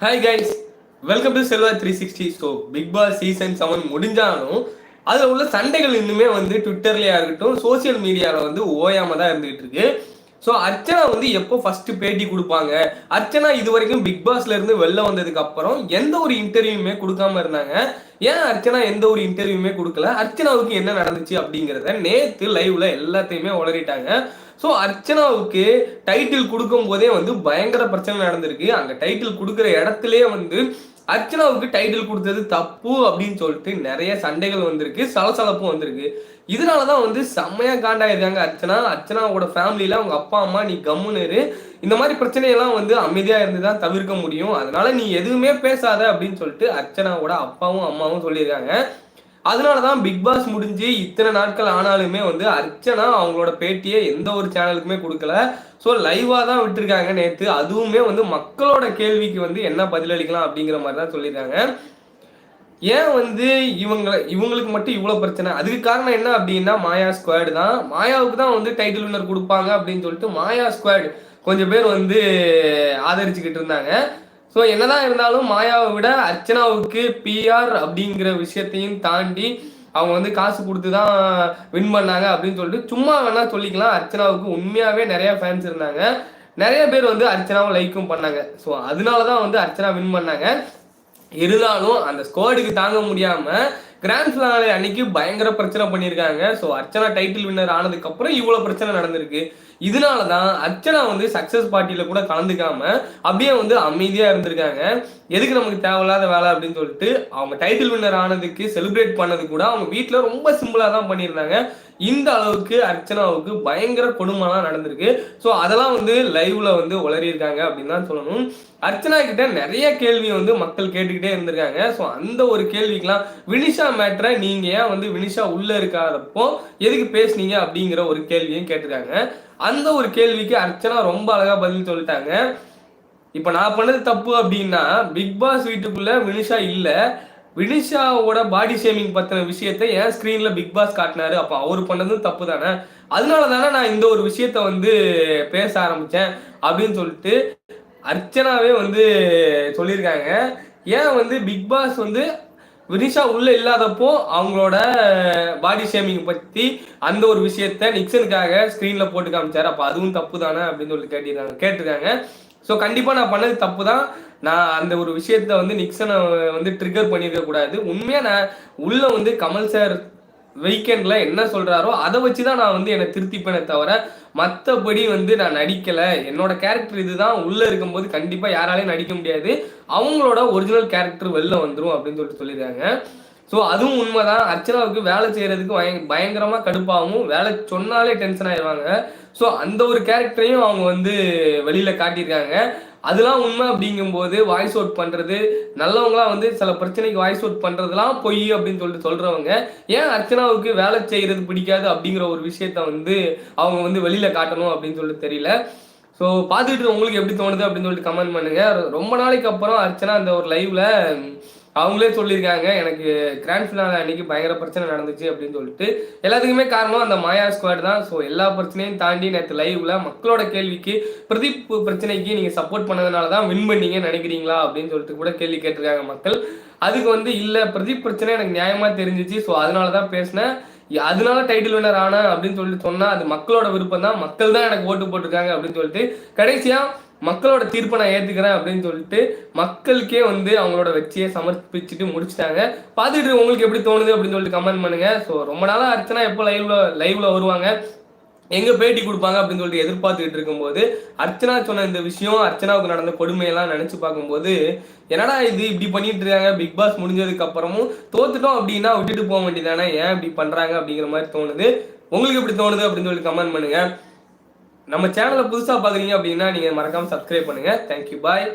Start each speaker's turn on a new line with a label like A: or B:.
A: Hi guys welcome to Selva three sixty so Bigg Boss season seven முடிஞ்சாலும் அதில் உள்ள சண்டைகள் இன்னுமே வந்து ட்விட்டர்லையா இருக்கட்டும் சோஷியல் மீடியாவில் வந்து ஓயாமல் தான் இருந்துகிட்டு இருக்கு. ஸோ அர்ச்சனா வந்து எப்போ ஃபர்ஸ்ட் பேட்டி கொடுப்பாங்க? அர்ச்சனா இது வரைக்கும் பிக் பாஸ்ல இருந்து வெளில வந்ததுக்கு அப்புறம் எந்த ஒரு இன்டர்வியூமே கொடுக்காம இருந்தாங்க. ஏன் அர்ச்சனா எந்த ஒரு இன்டர்வியூமே கொடுக்கல? அர்ச்சனாவுக்கு என்ன நடந்துச்சு அப்படிங்கிறத நேத்து லைவ்ல எல்லாத்தையுமே உளறிட்டாங்க. ஸோ அர்ச்சனாவுக்கு டைட்டில் கொடுக்கும் போதே வந்து பயங்கர பிரச்சனை நடந்திருக்கு. அந்த டைட்டில் கொடுக்குற இடத்துலயே வந்து அர்ச்சனாவுக்கு டைட்டில் கொடுத்தது தப்பு அப்படின்னு சொல்லிட்டு நிறைய சண்டைகள் வந்திருக்கு சலசலப்பும் வந்திருக்கு. இதனால தான் வந்து செம்மையா காண்டாயிருக்காங்க அர்ச்சனா. அர்ச்சனாவோட ஃபேமிலியில அவங்க அப்பா அம்மா நீ கம்முன்னு இரு. இந்த மாதிரி பிரச்சனையெல்லாம் வந்து அமைதியா இருந்து தான் தவிர்க்க முடியும். அதனால நீ எதுவுமே பேசாத அப்படின்னு சொல்லிட்டு அர்ச்சனாவோட அப்பாவும் அம்மாவும் சொல்லியிருக்காங்க. அதனால தான் பிக் பாஸ் முடிஞ்சு இத்தனை நாட்கள் ஆனாலுமே வந்து அர்ச்சனா அவங்களோட பேட்டியை எந்த ஒரு சேனலுக்குமே கொடுக்கல. ஸோ லைவாக தான் விட்டுருக்காங்க நேற்று அதுவுமே வந்து மக்களோட கேள்விக்கு வந்து என்ன பதிலளிக்கலாம் அப்படிங்கிற மாதிரி தான் சொல்லியிருக்காங்க. ஏன் வந்து இவங்க இவங்களுக்கு மட்டும் இவ்வளோ பிரச்சனை? அதுக்கு காரணம் என்ன அப்படின்னா மாயா ஸ்குவாடு தான். மாயாவுக்கு தான் வந்து டைட்டில் வின்னர் கொடுப்பாங்க அப்படின்னு சொல்லிட்டு மாயா ஸ்குவாட் கொஞ்சம் பேர் வந்து ஆதரிச்சுக்கிட்டு இருந்தாங்க. ஸோ என்னதான் இருந்தாலும் மாயாவை விட அர்ச்சனாவுக்கு பிஆர் அப்படிங்கிற விஷயத்தையும் தாண்டி அவங்க வந்து காசு கொடுத்து தான் வின் பண்ணாங்க அப்படின்னு சொல்லிட்டு சும்மா வேணா சொல்லிக்கலாம். அர்ச்சனாவுக்கு உண்மையாகவே நிறைய ஃபேன்ஸ் இருந்தாங்க. நிறைய பேர் வந்து அர்ச்சனாவை லைக்கும் பண்ணாங்க. ஸோ அதனால தான் வந்து அர்ச்சனா வின் பண்ணாங்க. இருந்தாலும் அந்த ஸ்கோர்டுக்கு தாங்க முடியாமல் கிராண்ட் ஃபினாலே அன்னைக்கு பயங்கர பிரச்சனை பண்ணியிருக்காங்க ஸோ அர்ச்சனா டைட்டில் வின்னர் ஆனதுக்கப்புறம் இவ்வளோ பிரச்சனை நடந்திருக்கு. இதனால தான் அர்ச்சனா வந்து சக்ஸஸ் பார்ட்டியில் கூட கலந்துக்காம அப்படியே வந்து அமைதியாக இருந்திருக்காங்க. எதுக்கு நமக்கு தேவையில்லாத வேலை அப்படின்னு சொல்லிட்டு அவங்க டைட்டில் வின்னர் ஆனதுக்கு செலிப்ரேட் பண்ணது கூட அவங்க வீட்டில் ரொம்ப சிம்பிளாக தான் பண்ணியிருந்தாங்க. இந்த அளவுக்கு அர்ச்சனாவுக்கு பயங்கர கொடுமைலாம் நடந்திருக்கு. ஸோ அதெல்லாம் வந்து லைவ்ல வந்து உளறியிருக்காங்க அப்படின்னு தான் சொல்லணும். அர்ச்சனா கிட்ட நிறைய கேள்வி வந்து மக்கள் கேட்டுக்கிட்டே இருந்திருக்காங்க. ஸோ அந்த ஒரு கேள்விக்கெல்லாம் வினிஷா மேட்ரை நீங்க ஏன் வந்து வினிஷா உள்ள இருக்காதப்போ எதுக்கு பேசுனீங்க அப்படிங்கிற ஒரு கேள்வியும் கேட்டிருக்காங்க. அந்த ஒரு கேள்விக்கு அர்ச்சனா ரொம்ப அழகா பதில் சொல்லிட்டாங்க. இப்போ நான் பண்ணது தப்பு அப்படின்னா பிக் பாஸ் வீட்டுக்குள்ள வினிஷா இல்லை. வினிஷாவோட பாடி ஷேமிங் பத்தின விஷயத்த ஏன் ஸ்கிரீன்ல பிக் பாஸ் காட்டினாரு. அப்போ அவர் பண்ணதும் தப்பு தானே. அதனால தானே நான் இந்த ஒரு விஷயத்த வந்து பேச ஆரம்பிச்சேன் அப்படின்னு சொல்லிட்டு அர்ச்சனாவே வந்து சொல்லியிருக்காங்க. ஏன் வந்து பிக் பாஸ் வந்து வினிஷா உள்ள இல்லாதப்போ அவங்களோட பாடி ஷேமிங் பத்தி அந்த ஒரு விஷயத்த நிக்சனுக்காக ஸ்க்ரீன்ல போட்டு காமிச்சாரு. அப்போ அதுவும் தப்பு தானே அப்படின்னு சொல்லி கேட்டிருக்காங்க கேட்டிருக்காங்க. ஸோ கண்டிப்பாக நான் பண்ணது தப்பு தான் நான் அந்த ஒரு விஷயத்த வந்து நிக்சனை வந்து ட்ரிகர் பண்ணியிருக்க கூடாது உண்மையாக நான் உள்ள வந்து கமல் சார் வீக்கெண்டில் என்ன சொல்றாரோ அதை வச்சு தான் நான் வந்து என்னை திருத்திப்பேனே தவிர மற்றபடி வந்து நான் நடிக்கலை. என்னோட கேரக்டர் இதுதான். உள்ள இருக்கும்போது கண்டிப்பாக யாராலையும் நடிக்க முடியாது. அவங்களோட ஒரிஜினல் கேரக்டர் வெளில வந்துடும் அப்படின்னு சொல்லிட்டு சொல்லியிருக்காங்க. ஸோ அதுவும் உண்மைதான். அர்ச்சனாவுக்கு வேலை செய்யறதுக்கு பய பயங்கரமாக கடுப்பாகவும் வேலை சொன்னாலே டென்ஷன் ஆயிடுவாங்க. ஸோ அந்த ஒரு கேரக்டரையும் அவங்க வந்து வெளியில காட்டியிருக்காங்க. அதெல்லாம் உண்மை அப்படிங்கும்போது வாய்ஸ் அவுட் பண்ணுறது நல்லவங்களாம் வந்து சில பிரச்சனைக்கு வாய்ஸ் அவுட் பண்ணுறதுலாம் பொய் அப்படின்னு சொல்லிட்டு சொல்கிறவங்க ஏன் அர்ச்சனாவுக்கு வேலை செய்கிறது பிடிக்காது அப்படிங்கிற ஒரு விஷயத்த வந்து அவங்க வந்து வெளியில் காட்டணும் அப்படின்னு சொல்லிட்டு தெரியல. ஸோ பார்த்துட்டு உங்களுக்கு எப்படி தோணுது அப்படின்னு சொல்லிட்டு கமெண்ட் பண்ணுங்க. ரொம்ப நாளைக்கு அப்புறம் அர்ச்சனா அந்த ஒரு லைவ்ல அவங்களே சொல்லியிருக்காங்க எனக்கு கிராண்ட் ஃபினால அன்னைக்கு பயங்கர பிரச்சனை நடந்துச்சு அப்படின்னு சொல்லிட்டு. எல்லாத்துக்குமே காரணம் அந்த மாயா ஸ்குவாட் தான். ஸோ எல்லா பிரச்சனையும் தாண்டி நேற்று லைவ்ல மக்களோட கேள்விக்கு பிரதீப் பிரச்சனைக்கு நீங்க சப்போர்ட் பண்ணதுனால தான் வின் பண்ணீங்கன்னு நினைக்கிறீங்களா அப்படின்னு சொல்லிட்டு கூட கேள்வி கேட்டிருக்காங்க மக்கள். அதுக்கு வந்து இல்லை பிரதீப் பிரச்சனை எனக்கு நியாயமா தெரிஞ்சிச்சு. ஸோ அதனால தான் பேசினேன். அதனால டைட்டில் வினர் ஆனேன் அப்படின்னு சொல்லிட்டு சொன்னால் அது மக்களோட விருப்பம் தான். மக்கள் தான் எனக்கு ஓட்டு போட்டிருக்காங்க அப்படின்னு சொல்லிட்டு கடைசியாக மக்களோட தீர்ப்பை நான் ஏற்றுக்கிறேன் அப்படின்னு சொல்லிட்டு மக்களுக்கே வந்து அவங்களோட வெற்றியை சமர்ப்பிச்சுட்டு முடிச்சிட்டாங்க. பார்த்துட்டு உங்களுக்கு எப்படி தோணுது அப்படின்னு சொல்லிட்டு கமெண்ட் பண்ணுங்க. ஸோ ரொம்ப நாளாக அர்ச்சனா எப்போ லைவ்ல லைவ்ல வருவாங்க? எங்கே பேட்டி கொடுப்பாங்க அப்படின்னு சொல்லிட்டு எதிர்பார்த்துக்கிட்டு இருக்கும்போது அர்ச்சனா சொன்ன இந்த விஷயம் அர்ச்சனாவுக்கு நடந்த கொடுமையெல்லாம் நினச்சி பார்க்கும்போது என்னடா இது இப்படி பண்ணிட்டு இருக்காங்க? பிக் பாஸ் முடிஞ்சதுக்கு அப்புறமும் தோத்துட்டோம் அப்படின்னா விட்டுட்டு போக வேண்டியதானே ஏன் இப்படி பண்ணுறாங்க அப்படிங்கிற மாதிரி தோணுது. உங்களுக்கு எப்படி தோணுது அப்படின்னு சொல்லி கமெண்ட் பண்ணுங்க. நம்ம சேனலை புதுசாக பார்க்குறீங்க அப்படின்னா நீங்கள் மறக்காமல் சப்ஸ்கிரைப் பண்ணுங்கள் தேங்க்யூ பாய்